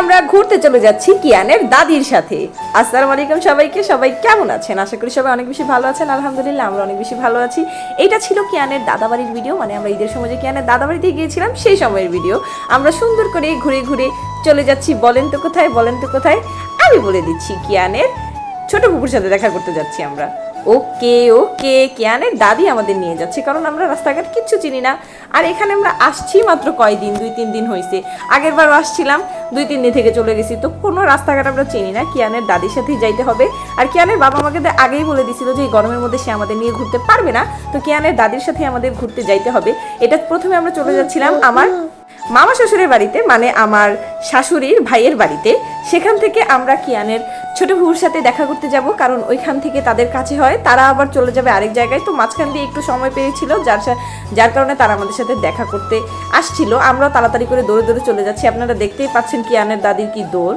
আমরা ঘুরতে চলে যাচ্ছি কিয়ানের দাদির সাথে। আসসালামু আলাইকুম সবাইকে, সবাই কেমন আছেন? আশা করি সবাই অনেক বেশি ভালো আছেন। আলহামদুলিল্লাহ, আমরা অনেক বেশি ভালো আছি। এটা ছিল কিয়ানের দাদাবাড়ির ভিডিও মানে আমরা ঈদের সময় যে কিয়ানের দাদাবাড়িতে গিয়েছিলাম, সেই সময়ের ভিডিও। আমরা সুন্দর করে ঘুরে ঘুরে চলে যাচ্ছি, বলেন তো কোথায়, বলেন তো কোথায়। আমি বলে দিচ্ছি কিয়ানের ছোট কুকুর সাথে দেখা করতে যাচ্ছি আমরা। ওকে ওকে, কিয়ানের দাদি আমাদের নিয়ে যাচ্ছে, কারণ আমরা রাস্তাঘাট কিচ্ছু চিনি না। আর এখানে আমরা আসছি মাত্র কয়দিন? দুই, তিন দিন হয়েছে আগের বারও আসছিলাম, দুই, তিন দিন থেকে চলে গেছি। তো কোনো রাস্তাঘাট আমরা চিনি না। কিয়ানের দাদির সাথেই যাইতে হবে। আর কিয়ানের বাবা আমাকে আগেই বলে দিছিল যে, এই গরমের মধ্যে সে আমাদের নিয়ে ঘুরতে পারবে না। তো কিয়ানের দাদির সাথে আমাদের ঘুরতে যাইতে হবে। এটা প্রথমে আমরা চলে যাচ্ছিলাম আমার মামা শ্বশুরের বাড়িতে মানে আমার শাশুড়ির ভাইয়ের বাড়িতে, সেখান থেকে আমরা কিয়ানের ছোট ভুর সাথে দেখা করতে যাব, কারণ ওইখান থেকে তাদের কাছে হয়। তারা আবার চলে যাবে আরেক জায়গায়, তো মাঝখান দিয়ে একটু সময় পেয়েছিল, যার যার কারণে তারা আমাদের সাথে দেখা করতে আসছিল। আমরাও তাড়াতাড়ি করে দৌড়ে দৌড়ে চলে যাচ্ছি। আপনারা দেখতেই পাচ্ছেন কিয়ানের দাদির কি দৌড়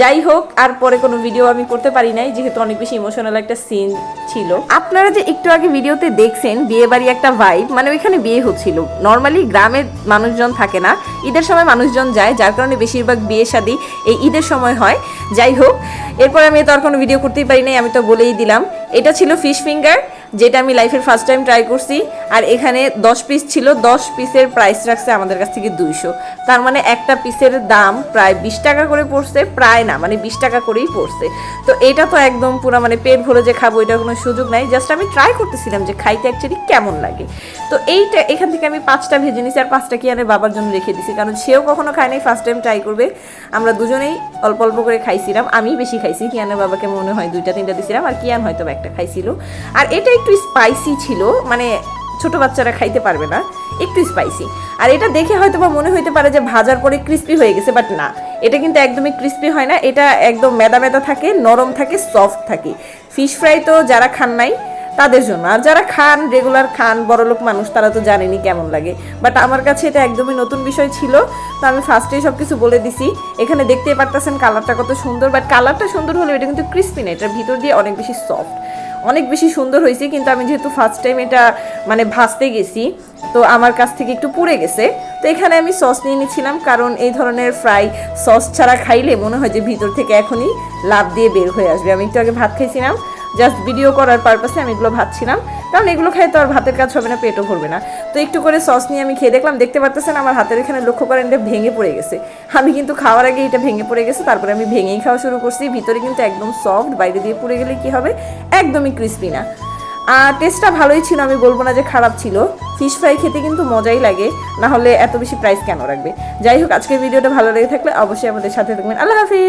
যাই হোক, আর পরে কোনো ভিডিও আমি করতে পারি নাই, যেহেতু অনেক বেশি ইমোশনাল একটা সিন ছিল। আপনারা যে একটু আগে ভিডিওতে দেখছেন বিয়ে বাড়ি একটা ভাইব মানে ওইখানে বিয়ে হচ্ছিল। নর্মালি গ্রামের মানুষজন থাকে না, ঈদের সময় মানুষজন যায়, যার কারণে বেশিরভাগ বিয়ে শাদী এই ঈদের সময় হয়। যাই হোক, এরপর আমি তো আর কোনো ভিডিও করতেই পারি নাই, আমি তো বলেই দিলাম। এটা ছিল ফিশ ফিঙ্গার যেটা আমি লাইফের ফার্স্ট টাইম ট্রাই করছি। আর এখানে দশ পিস ছিল, দশ পিসের প্রাইস রাখছে আমাদের কাছ থেকে দুইশো। তার মানে একটা পিসের দাম প্রায় বিশ টাকা করে পড়ছে, প্রায় না মানে বিশ টাকা করেই পড়ছে। তো এটা তো একদম পুরো মানে পেট ভরে যে খাব এটার কোনো সুযোগ নাই। জাস্ট আমি ট্রাই করতেছিলাম যে খাইতে অ্যাকচুয়ালি কেমন লাগে। তো এইটা, এখান থেকে আমি পাঁচটা ভেজে নিছি আর পাঁচটা কি আনে বাবার জন্য রেখে দিছি। কারণ সেও কখনো খায় নাই ফার্স্ট টাইম ট্রাই করবে। আমরা দুজনেই অল্প অল্প করে খাইছিলাম। আমি বেশি খাইছি। কিয়ানের বাবাকে মনে হয় দুইটা, তিনটা দিছিলাম। আর কিয়ান হয়তো একটা খাইছিল। আর এটা একটু স্পাইসি ছিল মানে ছোট বাচ্চারা খাইতে পারবে না, একটু স্পাইসি আর এটা দেখে হয়তো বা মনে হইতে পারে যে ভাজার পরে ক্রিস্পি হয়ে গেছে বাট না। এটা কিন্তু একদমই ক্রিস্পি হয় না, এটা একদম মেদা মেদা থাকে, নরম থাকে সফট থাকে। ফিশ ফ্রাই তো যারা খান নাই, তাদের জন্য। আর যারা খান রেগুলার খান, বড়লোক মানুষ, তারা তো জানেনি কেমন লাগে। বাট আমার কাছে এটা একদমই নতুন বিষয় ছিল, তো আমি ফার্স্টেই সব কিছু বলে দিছি। এখানে দেখতেই পারতেছেন কালারটা কত সুন্দর বাট কালারটা সুন্দর হলেও এটা কিন্তু ক্রিস্পি না, এটার ভিতর দিয়ে অনেক বেশি সফট অনেক বেশি সুন্দর হয়েছে, কিন্তু আমি যেহেতু ফার্স্ট টাইম এটা মানে ভাজতে গেছি, তো আমার কাছ থেকে একটু পুড়ে গেছে। তো এখানে আমি সস নিয়ে নিয়েছিলাম কারণ এই ধরনের ফ্রাই সস ছাড়া খাইলে মনে হয় যে ভিতর থেকে এখনই লাভ দিয়ে বের হয়ে আসবে। আমি একটু আগে ভাত খাইছিলাম জাস্ট ভিডিও করার পারপাসে আমি এগুলো ভাবছিলাম। কারণ এগুলো খাই তো আর ভাতের কাজ হবে না, পেটও ভরবে না। তো একটু করে সস নিয়ে আমি খেয়ে দেখলাম, দেখতে পারতেছেন আমার হাতের এখানে লক্ষ্য করেন এটা ভেঙে পড়ে গেছে। আমি কিন্তু খাওয়ার আগে এটা ভেঙে পড়ে গেছে, তারপরে আমি ভেঙেই খাওয়া শুরু করছি। ভিতরে কিন্তু একদম সফট বাইরে দিয়ে পুড়ে গেলে কি হবে? একদমই ক্রিস্পি না। আর টেস্টটা ভালোই ছিল, আমি বলব না যে খারাপ ছিল। ফিশ ফ্রাই খেতে কিন্তু মজাই লাগে, না হলে এত বেশি প্রাইস কেন রাখবে? যাই হোক, আজকের ভিডিওটা ভালো লেগে থাকলে অবশ্যই আমাদের সাথে থাকবেন। আল্লাহ হাফিজ!